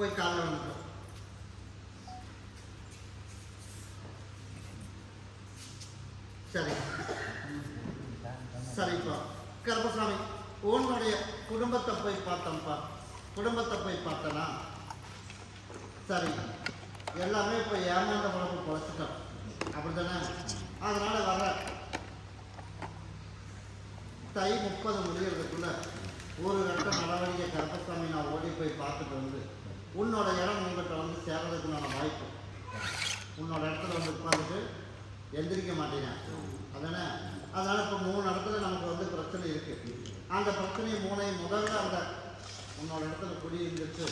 போய் காலில் வந்துட்டோம் சரி. சரிப்பா. கருப்பசாமி உன்னுடைய குடும்பத்தை போய் பார்த்தோம்ப்பா குடும்பத்தை போய் பார்த்தனா? சரி. எல்லாமே இப்போ ஏமாந்த பழப்பு குறைச்சிட்டோம் அப்படி தானே அதனால வர தை முப்பது முடியறதுக்குள்ள ஒரு கட்ட நடவடிக்கை கருப்பசாமி நான் ஓடி போய் பார்த்துட்டு வந்து உன்னோட இடம் உங்கள்கிட்ட வந்து சேர்றதுக்குண்டான வாய்ப்பு. உன்னோட இடத்துல வந்து உட்காந்துட்டு எந்திரிக்க மாட்டேங்க. அதானே? அதனால் இப்போ மூணு இடத்துல நமக்கு வந்து பிரச்சனை இருக்குது அந்த பிரச்சனையை மூணையும் முதல்ல அந்த உன்னோட இடத்துல குடி இருந்துச்சு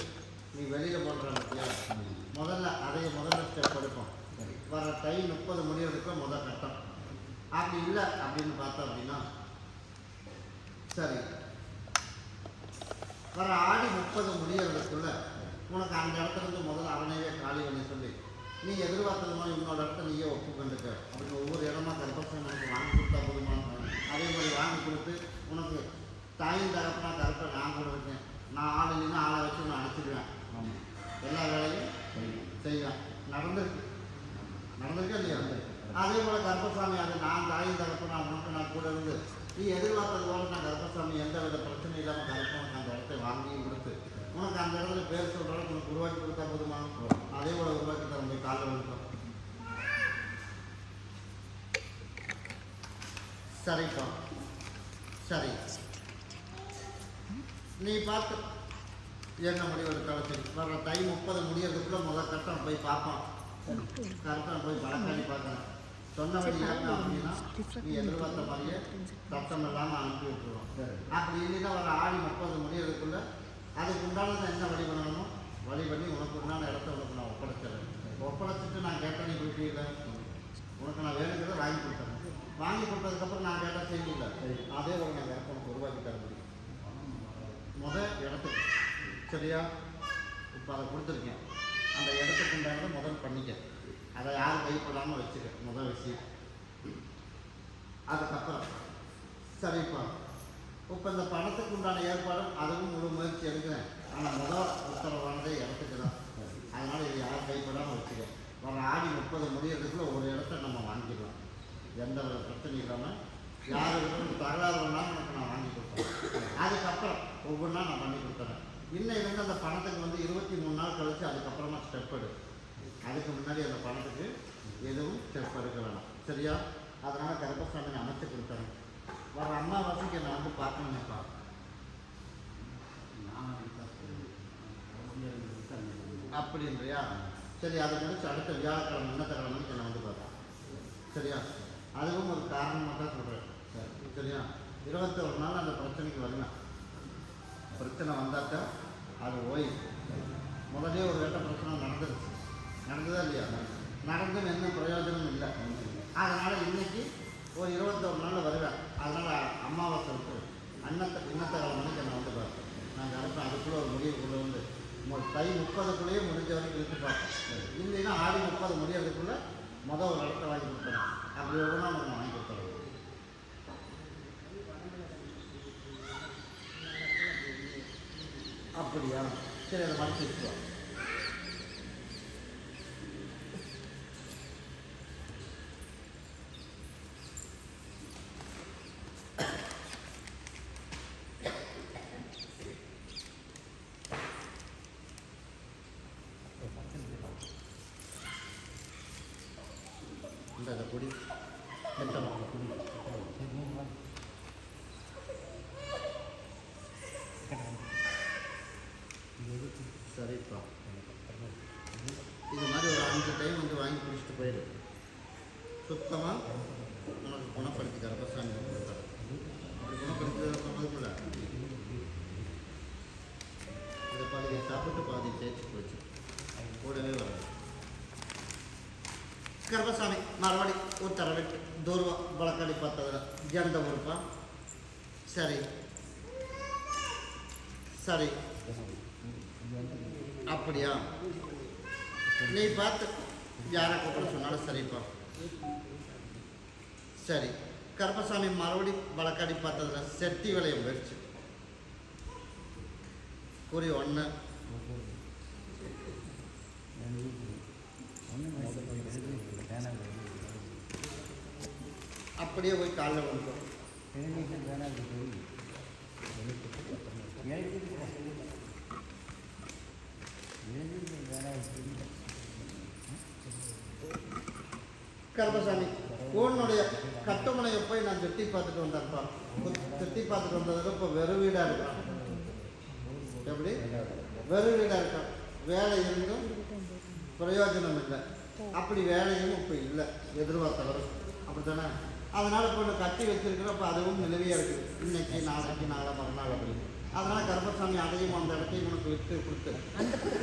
நீ வெளியில் போடுற பத்தியா? முதல்ல அதைய முதல்ல ஸ்டெப் எடுப்போம். வர டை முப்பது முடியறதுக்கு முதல் கட்டம். அப்படி இல்லை அப்படின்னு பார்த்தோம் அப்படின்னா சரி. வர ஆடி முப்பது முடியறதுக்குள்ள உனக்கு அந்த இடத்துல இருந்து முதல்ல அவனையே காலி பண்ணி சொல்லி. நீ எதிர்பார்த்தது மாதிரி உன்னோட இடத்த நீயே ஒப்புக்கொண்டுக்க. அப்படின்னு ஒவ்வொரு இடமா கருப்பசாமி உனக்கு வாங்கி கொடுத்தா போதுமா அதே மாதிரி வாங்கி கொடுத்து உனக்கு தாயும் தகப்பனா கருப்பை நான் கூட இருக்கேன் நான் ஆள் இல்லைன்னா ஆளை வச்சு நான் அனுப்பிச்சிடுவேன். எல்லா வேலையும் செய்வேன் நடந்திருக்கு. நடந்திருக்கா இல்லையா? அதே போல கருப்பசாமி அது நான் தாயும் தகப்பனா உனக்கு நான் கூட இருந்து நீ எதிர்பார்த்தது போல நான் கருப்பசாமி எந்த வித பிரச்சனையும் இல்லாமல் கருப்பனுக்கு அந்த இடத்தை வாங்கியும் கொடுத்து உனக்கு அந்த இடத்துல பேர் சொல்கிற அளவுக்கு உனக்கு உருவாக்கி கொடுத்தா போதுமா? அதே போல உருவாக்கி தர முடியும் காலையில் வந்துட்டோம் சரிப்பா. சரி. நீ பார்த்து என்ன முடிவு எடுத்தாலும் சரி. வர தை முப்பது முடியறதுக்குள்ள முதல் கட்டம் போய் பார்ப்போம் கரெக்டாக போய் வழக்காடி பார்க்கணும் சொன்னபடி ஏறினா அப்படின்னா நீ எதிர்பார்த்த மாதிரியே சத்தம் இல்லாமல் அனுப்பி விட்டுருவோம். அப்படி இல்லைன்னா வர ஆடி முப்பது முடியறதுக்குள்ள அதுக்கு உண்டானது என்ன வழி பண்ணணுமோ? வழி பண்ணி உனக்கு உண்டான இடத்த உனக்கு நான் ஒப்படைச்சிடுறேன். ஒப்படைச்சிட்டு நான் கேட்டேன் நீ போயிட்டீங்கள உனக்கு நான் வேணுங்கிறத வாங்கி கொடுத்தேன் வாங்கி கொடுத்ததுக்கப்புறம் நான் கேட்டால் செய்யல. அதே ஒரு நான் வேறு உனக்கு உருவாக்கி தர முடியும். முத இடத்துக்கு. சரியா? இப்போ அதை கொடுத்துருக்கேன். அந்த இடத்துக்கு உண்டானதை முதல் பண்ணிக்க. அதை யாரும் கைப்படாமல் வச்சுக்க. முதல் விஷயம். அதுக்கப்புறம். சரிப்பா. இப்போ இந்த பணத்துக்கு உண்டான ஏற்பாடும் அதுவும் முழு முயற்சி எடுக்கிறேன். ஆனால் முதல் உத்தரவானதே இடத்துக்கு தான் அதனால் இது யாரும் கைப்படாமல் வச்சுக்கோங்க வர ஆடி முப்பது முடியறதுக்குள்ள ஒரு இடத்த நம்ம வாங்கிக்கலாம். எந்த ஒரு பிரச்சனையும் இல்லாமல் யாருக்கும் தகராறு வேணாலும் எனக்கு நான் வாங்கி கொடுத்தேன் அதுக்கப்புறம் ஒவ்வொன்றா நான் பண்ணி கொடுத்துறேன். இன்னையிலேருந்து அந்த பணத்துக்கு வந்து இருபத்தி மூணு நாள் கழித்து அதுக்கப்புறமா ஸ்டெப் எடு. அதுக்கு முன்னாடி அந்த பணத்துக்கு எதுவும் ஸ்டெப் எடுக்க வேணாம் சரியா? அதனால் கருப்பசாமி அமைச்சு கொடுத்தேன் வர அம்மாவாசைக்கு என்னை வந்து பார்க்கணுமேப்பா அப்படின்றியா? சரி அதை கழிச்சு அடுத்த வியாழக்கிழமை முன்னத்த கிழமைக்கு என்னை வந்து பார்த்தேன் சரியா? அதுவும் ஒரு காரணமாக தான் சொல்கிறேன் சரியா? இருபத்தொரு நாள் அந்த பிரச்சனைக்கு வருவேன் பிரச்சனை வந்தாக்கா அது ஓய். முதலே ஒரு கட்ட பிரச்சனை நடந்துருச்சு. நடந்ததா இல்லையா? நடந்தும் எந்த பிரயோஜனமும் இல்லை. அதனால் இன்னைக்கு ஒரு இருபத்தொரு நாள் வருவேன். அதனால் அமாவாசை இருக்கு அன்னத்தை இன்னத்தை கிழமைக்கு என்னை வந்து பார்த்தேன் நாங்கள் அடுத்த அதுக்குள்ளே ஒரு முடிவுக்குள்ளே வந்து தை முப்பதுக்குள்ளேயே முடிஞ்ச வரைக்கும் இழுத்து பார்ப்போம் இல்லைன்னா ஆடி முப்பது முடியறதுக்குள்ளே மொதல் ஒரு இடத்த வாங்கி கொடுத்துறேன் அப்படி ஒவ்வொன்றா நம்ம வாங்கி கொடுத்துறோம் அப்படியா? சரி அதை மறைச்சு வச்சுருவோம் இந்த அதை கொடி வெட்டமாக கொடி சரிப்பா இது மாதிரி ஒரு அஞ்சு டைம் வந்து வாங்கி குடிச்சிட்டு போயிடு சுத்தமாக உனக்கு குணப்படுத்தி தர பசாமி அப்படி குணப்படுத்தி சொன்னதுக்குள்ள இதை பாதி சாப்பிட்டு பாதி தேய்ச்சி போச்சு கூடவே வராது கர்பசாமி மறுபடி ಉತ್ತರ ಬಿಟ್ಟು ದೂರ್ವ ಬಳಕಡಿ ಪತ್ತದ ಜಂಡ ಉರುಪ ಸರಿ சரி அப்படியா நீ பார்த்து யாரை கூப்பிட சொன்னாலும் சரிப்பா சரி கருப்பசாமி மறுபடி வழக்காடி பார்த்ததுல செட்டி விளையம் போயிடுச்சு குறி ஒன்று அப்படியே போய் காலில் விழுந்தோம் கருப்பசாமி உன்னுடைய கட்டுமனையை போய் நான் சுற்றி பார்த்துட்டு வந்தேன்ப்பா சுற்றி பார்த்துட்டு வந்ததுக்கு இப்போ வெறும் வீடாக இருக்கான் எப்படி? வெறும் வீடாக இருக்கான் வேலை இருந்தும் பிரயோஜனம் இல்லை. அப்படி வேலையும் இப்போ இல்லை எதிர்பார்த்தவர் அப்படி தானே அதனால் இப்போ கட்டி வச்சிருக்கிறப்ப அதுவும் நிலவியாக இருக்குது இன்னைக்கு நாளைக்கு நாளை மறுநாள் அப்படி. அதனால் கருப்பசாமி அதையும் அந்த இடத்தையும் உனக்கு விட்டு கொடுத்து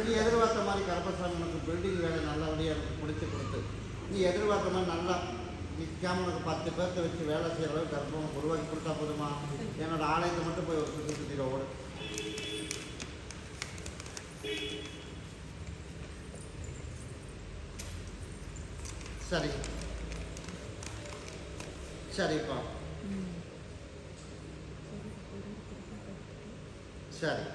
நீ எதிர்பார்த்த மாதிரி கருப்பசாமி உனக்கு பில்டிங் வேலை நல்லபடியாக எனக்கு பிடிச்சி கொடுத்து நீ எதிர்பார்த்த மாதிரி நல்லா நிற்காம உனக்கு பத்து பேர்த்த வச்சு வேலை செய்கிற அளவுக்கு கருப்பம் உருவாக்கி கொடுத்தா போதுமா? என்னோட ஆலயத்தை மட்டும் போய் ஒரு சுற்றி சுற்றிட ஓடு. சரி. சரிப்பா சரி.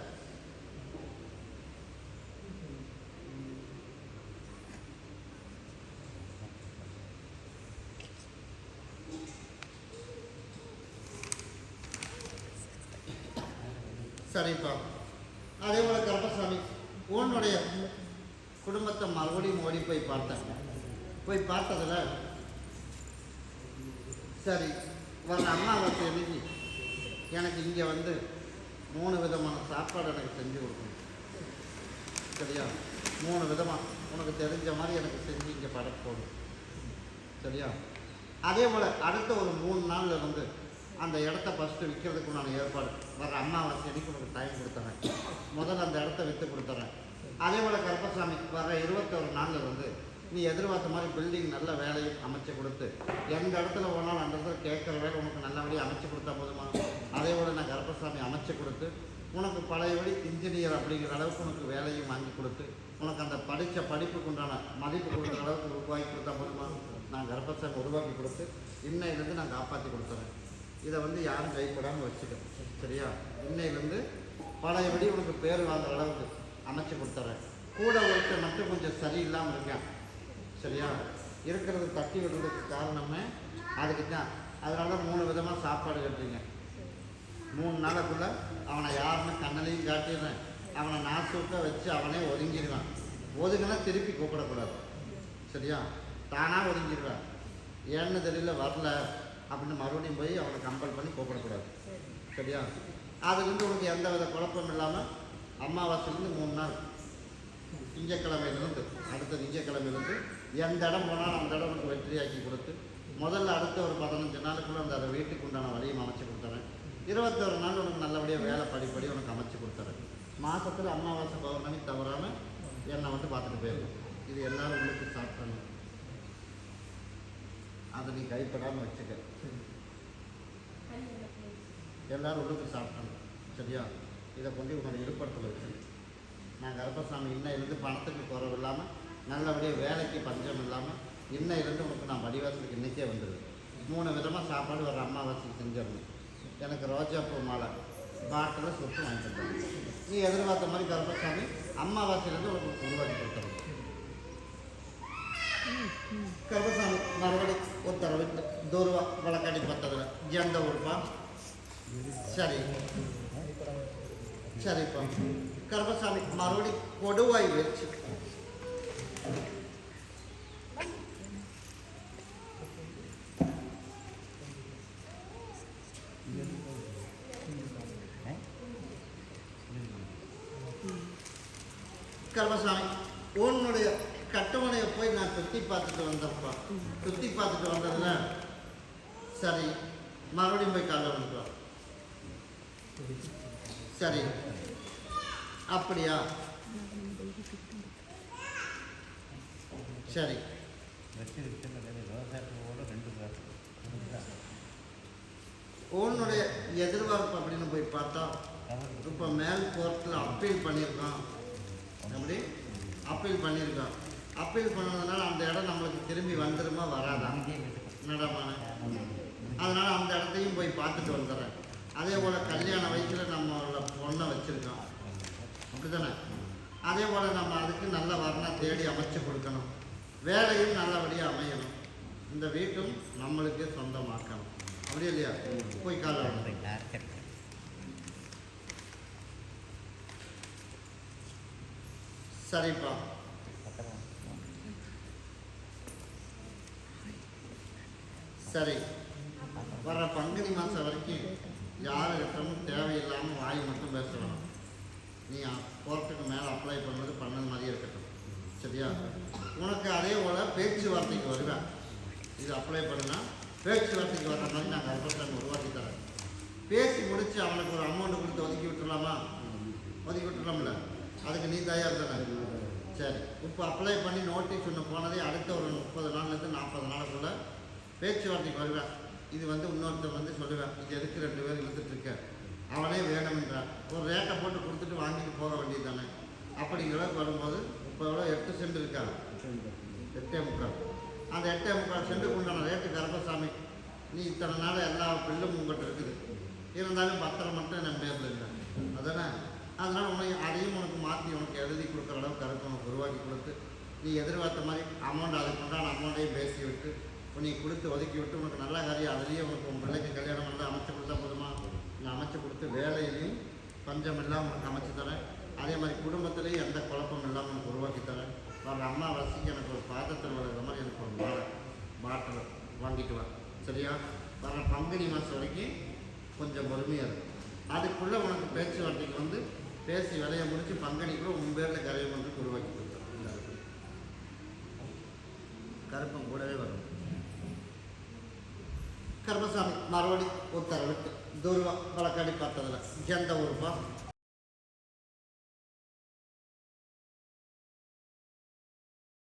சரிப்பா. அதே போல கருப்பசாமி உன்னுடைய குடும்பத்தை மறுபடியும் ஓடி போய் பார்த்தேன். போய் பார்த்ததுல சரி வர அம்மாவாசை அன்னைக்கு எனக்கு இங்கே வந்து மூணு விதமான சாப்பாடு எனக்கு செஞ்சு கொடுக்கணும். சரியா? மூணு விதமாக உனக்கு தெரிஞ்ச மாதிரி எனக்கு செஞ்சு இங்கே படப்போகுது சரியா? அதே போல் அடுத்த ஒரு மூணு நாளில் இருந்து அந்த இடத்த ஃபஸ்ட்டு விற்கிறதுக்கு நான் ஏற்பாடு. வர அம்மாவாசை அன்னைக்கு உனக்கு டைம் கொடுத்துறேன். முதல்ல அந்த இடத்த விற்று கொடுத்துறேன். அதே போல் கருப்பசாமி வர இருபத்தொரு நாளில் வந்து நீ எதிர்பார்த்த மாதிரி பில்டிங் நல்ல வேலையும் அமைச்சு கொடுத்து எந்த இடத்துல போனாலும் அந்த இடத்துல கேட்குற வேலை உனக்கு நல்லபடியாக அமைச்சு கொடுத்தா போதுமா? அதே போல் நான் கருப்பசாமி அமைச்சு கொடுத்து உனக்கு பழையபடி இன்ஜினியர் அப்படிங்கிற அளவுக்கு உனக்கு வேலையும் வாங்கி கொடுத்து உனக்கு அந்த படித்த படிப்புக்கு உண்டான மதிப்பு கொடுக்குற அளவுக்கு உருவாக்கி கொடுத்தா போதுமா? நான் கர்ப்பசாமி உருவாக்கி கொடுத்து இன்னையிலேருந்து நான் காப்பாற்றி கொடுத்துறேன். இதை வந்து யாரும் கைப்படாமல் வச்சுக்க சரியா? இன்னையிலேருந்து பழையபடி உனக்கு பேர் வாங்குற அளவுக்கு அமைச்சு கொடுத்துறேன். கூட ஒருத்தர் மட்டும் கொஞ்சம் சரியில்லாமல் இருக்கேன். சரியா? இருக்கிறது தட்டி விடுறதுக்கு காரணமே அதுக்கு தான் அதனால தான் மூணு விதமாக சாப்பாடு கட்டுறீங்க மூணு நாளைக்குள்ள அவனை யாருன்னு கண்ணலையும் காட்டிடுறேன். அவனை நாசூக்க வச்சு அவனே ஒதுங்கிடுவான். ஒதுங்கினா திருப்பி கூப்பிடக்கூடாது. சரியா? தானாக ஒதுங்கிடுவான். ஏன்னு தெரியல வரல அப்படின்னு மறுபடியும் போய் அவனை கம்பல் பண்ணி கூப்பிடக்கூடாது. சரியா? அதுலேருந்து உனக்கு எந்த வித குழப்பம் இல்லாமல் அமாவாசையிலேருந்து மூணு நாள். திங்கக்கிழமையிலேருந்து அடுத்த திங்கக்கிழமையிலேருந்து எந்த இடம் போனாலும் அந்த இடம் உனக்கு வெற்றியாக்கி கொடுத்து முதல்ல அடுத்த ஒரு பதினஞ்சு நாளுக்குள்ள அந்த அதை வீட்டுக்கு உண்டான வழியும் அமைச்சு கொடுத்துறேன். இருபத்தொரு நாள் உனக்கு நல்லபடியாக வேலை படிப்படி உனக்கு அமைச்சு கொடுத்துறேன். மாதத்தில் அமாவாசை பௌர்ணமி தவறாமல் என்னை வந்து பார்த்துட்டு போயிடும் இது எல்லாரும் உங்களுக்கு சாப்பிடணும். அதை நீ கைப்படாமல் வச்சுக்க. எல்லாரும் உள்ளுக்கு சாப்பிடணும். சரியா? இதை கொண்டு உன்னோட இருப்படத்தில் வச்சு. நான் கருப்பசாமி இருந்து பணத்துக்கு குறவு இல்லாமல் நல்லபடியாக வேலைக்கு பஞ்சம் இல்லாமல் இன்னையிலேருந்து உனக்கு நான் வடிவாசலுக்கு இன்றைக்கே வந்துடுவேன் மூணு விதமாக சாப்பாடு வர அம்மாவாசைக்கு செஞ்சிடணும் எனக்கு ரோஜாப்பூ மாலை பாட்டில் சொத்து வாங்கி தரணும் நீ எதிர்பார்த்த மாதிரி கருப்பசாமி அம்மாவாசையிலேருந்து உனக்கு உருவாக்கி கொடுத்துருவோம் கருப்பசாமி மறுபடி உத்தரவு தூர்வா வழக்காடி பத்ததில் எந்த உருப்பா சரி. சரிப்பா. கருப்பசாமி மறுபடி கொடுவாய் வச்சு. கர்மசாமி உன்னுடைய கட்டவணையை போய் நான் சுற்றி பார்த்துட்டு வந்தப்பா. சுற்றி பார்த்துட்டு வந்ததுன்னா சரி மறுபடியும் போய் காலைல வந்துட்டோம் சரி. அப்படியா? சரி. உன்னுடைய எதிர்பார்ப்பு அப்படின்னு போய் பார்த்தா இப்போ மேல் கோர்ட்டில் அப்பீல் பண்ணியிருக்கான். அப்படி அப்பீல் பண்ணியிருக்கான். அப்பீல் பண்ணதுனால அந்த இடம் நம்மளுக்கு திரும்பி வந்துருமா வராதா? நடமான அதனால் அந்த இடத்தையும் போய் பார்த்துட்டு வந்துடுறேன். அதே போல் கல்யாண வயசில் நம்மளோட பொண்ணை வச்சுருக்கோம் அப்படி தானே அதே போல் நம்ம அதுக்கு நல்ல வரணை தேடி அமைச்சு கொடுக்கணும். வேலையும் நல்லபடியாக அமையணும். இந்த வீட்டும் நம்மளுக்கே சொந்தமாக்கணும். அப்படி இல்லையா? போய் கால சரிப்பா. சரி. வர்ற பங்குனி மாதம் வரைக்கும் யார் இருக்கணும் தேவையில்லாமல் வாய் மட்டும் பேசலாம் நீ கோர்ட்டுக்கு மேலே அப்ளை பண்ணது பண்ணது மாதிரியே இருக்கட்டும். சரியா? உனக்கு அதே போல் பேச்சுவார்த்தைக்கு வருவேன். இது அப்ளை பண்ணுனா பேச்சுவார்த்தைக்கு வர்ற மாதிரி நாங்கள் கர்ப்பசாமி உருவாக்கி தரேன். பேசி முடித்து அவனுக்கு ஒரு அமௌண்ட் கொடுத்து ஒதுக்கி விட்டுடலாமா ஒதுக்கி விட்டுறோம்ல அதுக்கு நீ தயார் தானே. சரி. இப்போ அப்ளை பண்ணி நோட்டீஸ் ஒன்று போனதே அடுத்த ஒரு முப்பது நாள்லேருந்து நாற்பது நாளுக்குள்ள பேச்சுவார்த்தைக்கு வருவேன். இது வந்து இன்னொருத்தர் வந்து சொல்லுவேன் இது எதுக்கு ரெண்டு பேர் இழுத்துட்டு அவனே வேணும்ன்றான். ஒரு ரேட்டை போட்டு கொடுத்துட்டு வாங்கிட்டு போக வேண்டியது தானே. அப்படிங்கிற வரும்போது இப்போ எவ்வளோ எட்டு சென்ட் இருக்காங்க எட்டே முக்கால். அந்த எட்டே முக்கால் சென்று உண்டான ரேட்டு கருப்பசாமி. நீ இத்தனை நாள் எல்லா பில்லும் உங்கள்கிட்ட இருக்குது. இருந்தாலும் பத்திரம் மட்டும் என் பேரில் இல்லை. அதானே? அதனால் உனக்கு அதையும் உனக்கு மாற்றி உனக்கு எழுதி கொடுக்குற அளவுக்கு கருத்து உனக்கு உருவாக்கி கொடுத்து நீ எதிர்பார்த்த மாதிரி அமௌண்ட் அதுக்கு உண்டான அமௌண்ட்டையும் பேசி விட்டு உன்னை கொடுத்து ஒதுக்கி விட்டு உனக்கு நல்ல காரியம் அதுலேயே உனக்கு உன் பிள்ளைக்கு கல்யாணம் வந்து அமைச்சு கொடுத்தா போதுமா? நான் அமைச்சு கொடுத்து வேலையிலையும் பஞ்சம் இல்லாமல் உனக்கு அமைச்சு தரேன். அதே மாதிரி குடும்பத்திலையும் எந்த குழப்பம் இல்லாமல் உனக்கு உருவாக்கி தரேன். வர அம்மா வசிக்கு எனக்கு ஒரு பாத்திரத்தில் வளர்கிற மாதிரி எனக்கு ஒரு மாலை பாட்டில் வாங்கிட்டு வா. சரியா? வர பங்குனி மாதம் வரைக்கும் கொஞ்சம் பொறுமையாக இருக்கும் அதுக்குள்ளே உனக்கு பேச்சுவார்த்தைக்கு வந்து பேசி விலையை முடித்து பங்குனிக்குள்ள உன் பேரில் கரையை வந்து உருவாக்கி கொடுத்துரும் இந்த கருப்பம் கூடவே வரும் கருப்பசாமி மறுபடி உத்தரவிட்டு துருவம் வழக்காடி பார்த்ததில் எந்த ஊருப்பா?